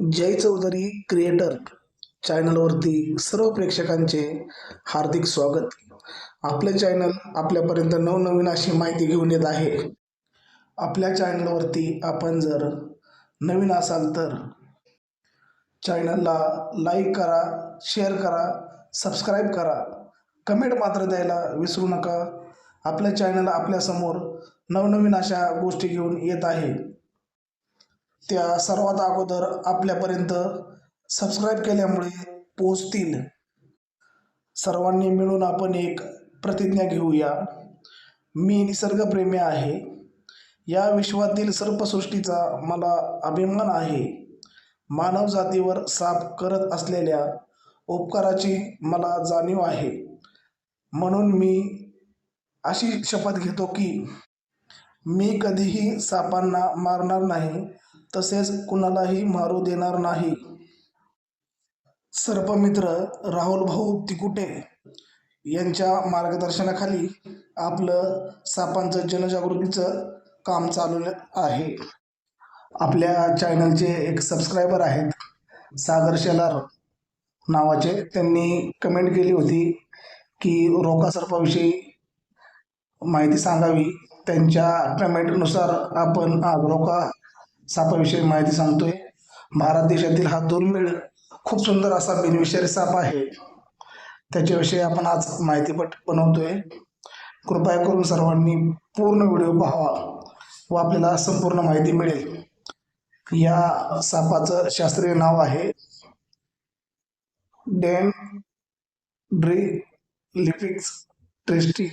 जय Chaudhari creator चॅनलवरती सर्व प्रेक्षकांचे हार्दिक स्वागत. आपलं चॅनल आपल्यापर्यंत नवनवीन अशी माहिती घेऊन येत आहे. आपल्या चॅनलवरती आपण जर नवीन असाल तर चॅनलला लाईक करा शेअर करा सबस्क्राईब करा. कमेंट मात्र द्यायला विसरू नका. आपलं चॅनल आपल्यासमोर नवनवीन अशा गोष्टी घेऊन येत आहे. त्या सर्वात अगोदर आपल्यापर्यंत सबस्क्राईब केल्यामुळे पोचतील सर्वांनी मिळून आपण एक प्रतिज्ञा घेऊया. मी निसर्गप्रेमी आहे. या विश्वातील सर्पसृष्टीचा मला अभिमान आहे. मानव जातीवर साप करत असलेल्या उपकाराची मला जाणीव आहे. म्हणून मी अशी शपथ घेतो की मी कधीही सापांना मारणार नाही. तसेच कुणालाही मारू देणार नाही. सर्पमित्र राहुल भाऊ तिकुटे यांच्या मार्गदर्शनाखाली आपलं सापांचं जनजागृतीचं काम चालू आहे. आपल्या चॅनलचे एक सबस्क्रायबर आहेत सागर शेलार नावाचे. त्यांनी कमेंट केली होती की रोका सर्पाविषयी माहिती सांगावी. त्यांच्या कमेंटनुसार आपण आज रोका सापाविषयी माहिती सांगतोय. भारत देशातील हा दुर्मिळ खूप सुंदर असा बिनविषारी साप आहे. त्याच्याविषयी आपण आज माहितीपट बनवतोय. कृपया करून सर्वांनी पूर्ण व्हिडिओ पाहावा व आपल्याला संपूर्ण माहिती मिळेल. या सापाचं शास्त्रीय नाव आहे डेन ड्री लिपिक्स ट्रिस्टी.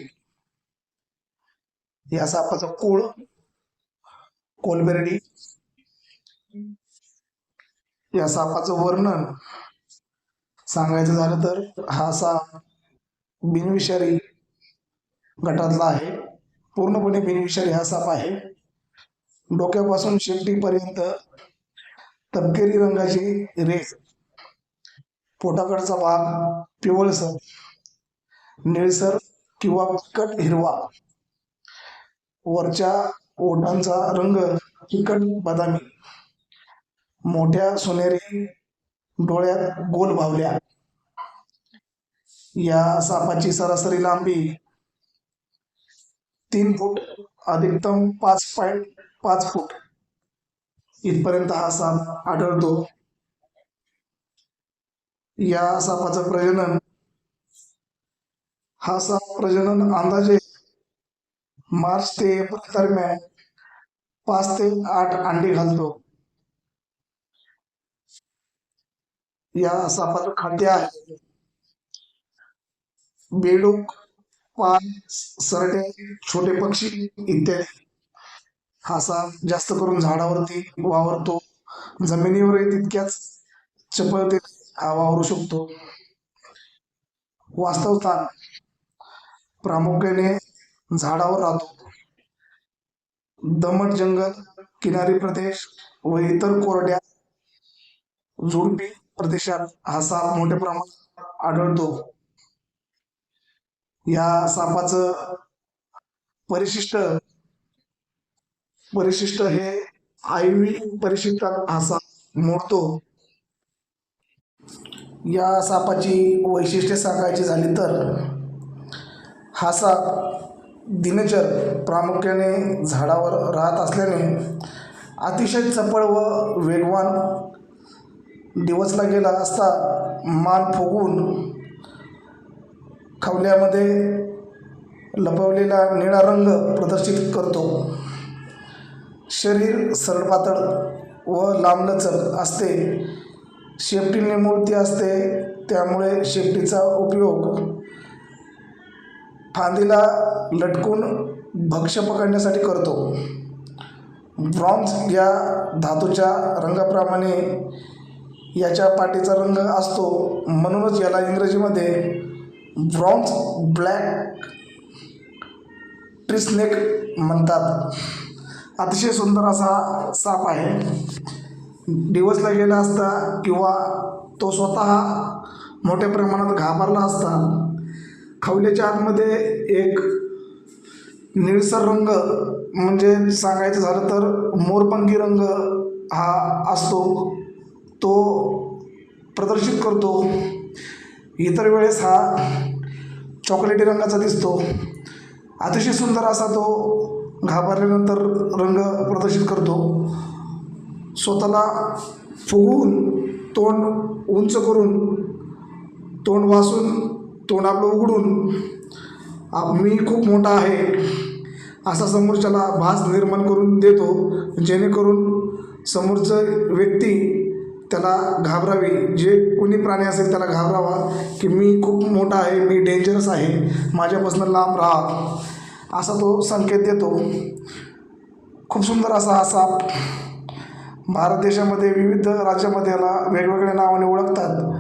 या सापाचं कोळ कोलबेरडी या सापाचं वर्णन सांगायचं झालं तर हा साप बिनविषारी गटातला आहे. पूर्णपणे बिनविषारी हा साप आहे. डोक्यापासून शेपटीपर्यंत तपकेरी रंगाची रेख पोटाकडचा भाग पिवळसर निळसर किंवा फिकट हिरवा वरच्या ओठांचा रंग फिकट बदामी. मोठ्या सोनेरी डोळ्यात गोल भावल्या या सापाची सरासरी लांबी तीन फूट अधिकतम पाच पॉईंट पाच फूट. इथपर्यंत हा साप आढळतो. या सापाचं प्रजनन हा साप प्रजनन अंदाजे मार्च ते एप्रिल दरम्यान पाच ते आठ अंडी घालतो. या सापाचं खाद्य आहे. बेडूक पान सरटे छोटे पक्षी इत्यादी. हा साप जास्त करून झाडावरती वावरतो. जमिनीवरही तितक्याच चपळते हा वावरू शकतो. वास्तवस्थान. प्रामुख्याने झाडावर राहतो. दमट जंगल किनारी प्रदेश व इतर कोरड्या झुडपी प्रदेशात हा साप मोठ्या प्रमाणात आढळतो. या सापाचं परिशिष्ट परिशिष्ट हे आयवी परिशिष्टात हा साप मोडतो. या सापाची वैशिष्ट्ये सांगायची झाली तर हा साप दिनचर प्रामुख्याने झाडावर राहत असल्याने अतिशय चपळ व वेगवान दिवसला गेला असता मान फुगून खवल्यामध्ये लपवलेला निळा रंग प्रदर्शित करतो. शरीर सरळपातळ व लांबलचक असते. शेपटीने मूर्ती असते त्यामुळे शेपटीचा उपयोग फांदीला लटकून भक्ष्य पकडण्यासाठी करतो. ब्रॉन्झ या धातूच्या रंगाप्रमाणे याच्या पाठीचा रंग असतो. म्हणूनच याला इंग्रजीमध्ये ब्रॉन्झ ब्लॅक ट्रिस्नेक म्हणतात. अतिशय सुंदर असा साप आहे. दिवसला गेला असता किंवा तो स्वतः मोठ्या प्रमाणात घाबरला असता खवल्याच्या आतमध्ये एक निळसर रंग म्हणजे सांगायचं झालं तर मोरपंखी रंग हा असतो. तो प्रदर्शित करतो. इतर वेळेस हा चॉकलेटी रंगाचा दिसतो. अतिशय सुंदर असा तो घाबरल्यानंतर रंग प्रदर्शित करतो. स्वतःला फुगवून तोंड उंच करून तोंड वासून तोंड आपलं उघडून आप मी खूप मोठा आहे असा समोरच्याला भास निर्माण करून देतो. जेणेकरून समोरचं व्यक्ती त्याला घाबरावी. जे कोणी प्राणी असेल त्याला घाबरावा की मी खूप मोठा आहे मी डेंजरस आहे माझ्यापासून लांब राहा. असा तो संकेत देतो. खूप सुंदर असा हा साप भारत देशामध्ये विविध राज्यामध्ये याला वेगवेगळ्या नावाने ओळखतात.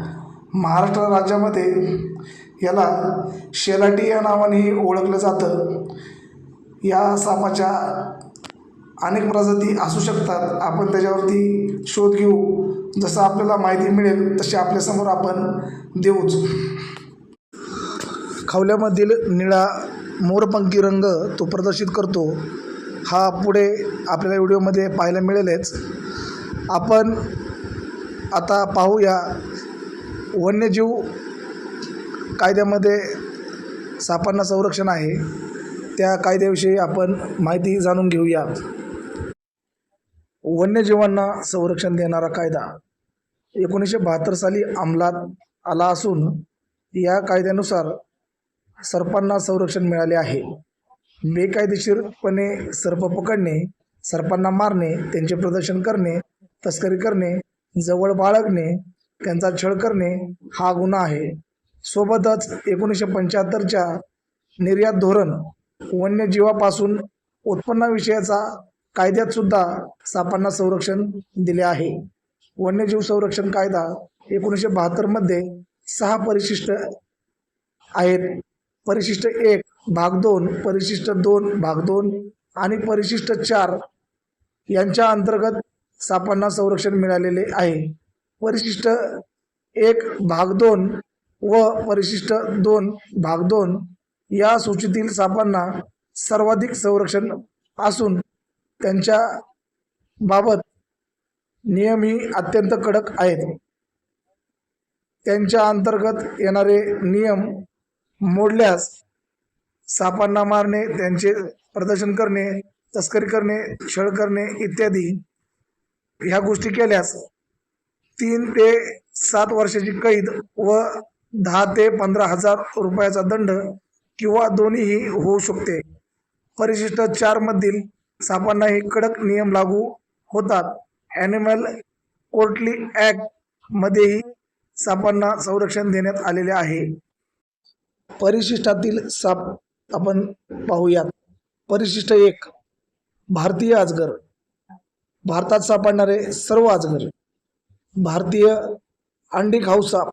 महाराष्ट्र राज्यामध्ये याला शेलाटी या नावानेही ओळखलं जातं. या सापाच्या अनेक प्रजाती असू शकतात. आपण त्याच्यावरती शोध घेऊ. जसं आपल्याला माहिती मिळेल तशी आपल्यासमोर आपण देऊच खवल्यामधील निळा मोरपंखी रंग तो प्रदर्शित करतो. हा पुढे आपल्याला व्हिडिओमध्ये पाहायला मिळेलच. आपण आता पाहूया वन्यजीव कायद्यामध्ये सापांना संरक्षण आहे. त्या कायद्याविषयी आपण माहिती जाणून घेऊया वन्यजीवांना संरक्षण देणारा कायदा एकोणीसशे बहात्तर साली अंमलात आला असून या कायद्यानुसार सर्पांना संरक्षण मिळाले आहे. बेकायदेशीरपणे सर्प पकडणे सर्पांना मारणे त्यांचे प्रदर्शन करणे तस्करी करणे जवळ बाळगणे त्यांचा छळ करणे हा गुन्हा आहे. सोबतच एकोणीसशे पंच्याहत्तरच्या निर्यात धोरण वन्यजीवापासून उत्पन्नाविषयाचा कायद्यात सुद्धा सापांना संरक्षण दिले आहे. वन्यजीव संरक्षण कायदा एकोणीसशे बहात्तरमध्ये सहा परिशिष्ट आहेत. परिशिष्ट एक भाग दोन परिशिष्ट दोन भाग दोन आणि परिशिष्ट चार यांच्या अंतर्गत सापांना संरक्षण मिळालेले आहे. परिशिष्ट एक भाग दोन व परिशिष्ट दोन भाग दोन या सूचीतील सापांना सर्वाधिक संरक्षण असून त्यांच्या बाबत नियमही अत्यंत कडक आहेत. त्यांच्या अंतर्गत येणारे नियम मोडल्यास सापांना मारणे त्यांचे प्रदर्शन करणे तस्करी करणे छळ करणे इत्यादी ह्या गोष्टी केल्यास तीन ते सात वर्षाची कैद व दहा ते पंधरा हजार रुपयाचा दंड किंवा दोन्हीही होऊ शकते. परिशिष्ट चारमधील सापांनाही कडक नियम लागू होतात. ॲनिमल कोर्टली ॲक्टमध्येही सापांना संरक्षण देण्यात आलेले आहे. परिशिष्टातील साप आपण पाहूयात. परिशिष्ट एक भारतीय अजगर. भारतात सापडणारे सर्व अजगर. भारतीय अंडी खाऊ साप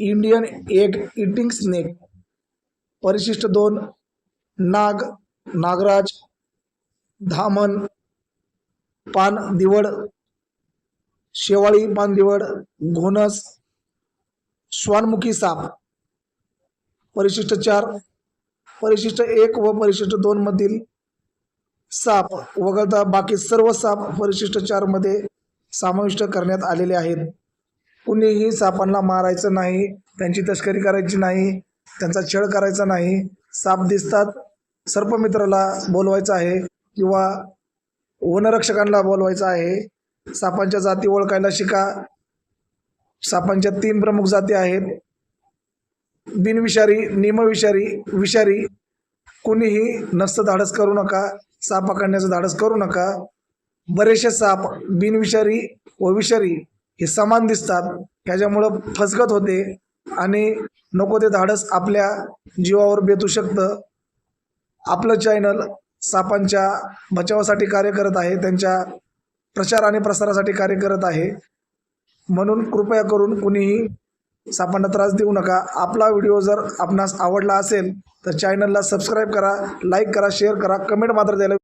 इंडियन एग इटिंग स्नेक परिशिष्ट दोन नाग नागराज धामण पान दिवड शेवाळी पान दिवड घोणस श्वानमुखी साप परिशिष्ट चार परिशिष्ट एक व परिशिष्ट दोन मधील साप वगळता बाकी सर्व साप परिशिष्ट चारमध्ये समाविष्ट करण्यात आलेले आहेत. कुणीही सापांना मारायचं नाही त्यांची तस्करी करायची नाही त्यांचा छळ करायचा नाही. साप दिसतात सर्पमित्राला बोलवायचं आहे. किंवा वनरक्षकांना बोलवायचं आहे. सापांच्या जाती ओळखायला शिका. सापांच्या तीन प्रमुख जाती आहेत. बिनविषारी निमविषारी विषारी. कुणीही नसतं धाडस करू नका. साप पकडण्याचं धाडस करू नका. बरेचसे साप बिनविषारी व विषारी हे समान दिसतात. ह्याच्यामुळं फसगत होते आणि नको ते धाडस आपल्या जीवावर बेतू शकतं. आपलं चॅनल सापांच्या बचावासाठी कार्य करत आहे त्यांच्या प्रचार आणि प्रसारासाठी कार्य करत आहे. म्हणून कृपया करून कुणीही सापांना त्रास देऊ नका. आपला व्हिडिओ जर आपणास आवडला असेल तर चॅनलला सबस्क्राईब करा लाईक करा शेअर करा कमेंट मात्र द्यायला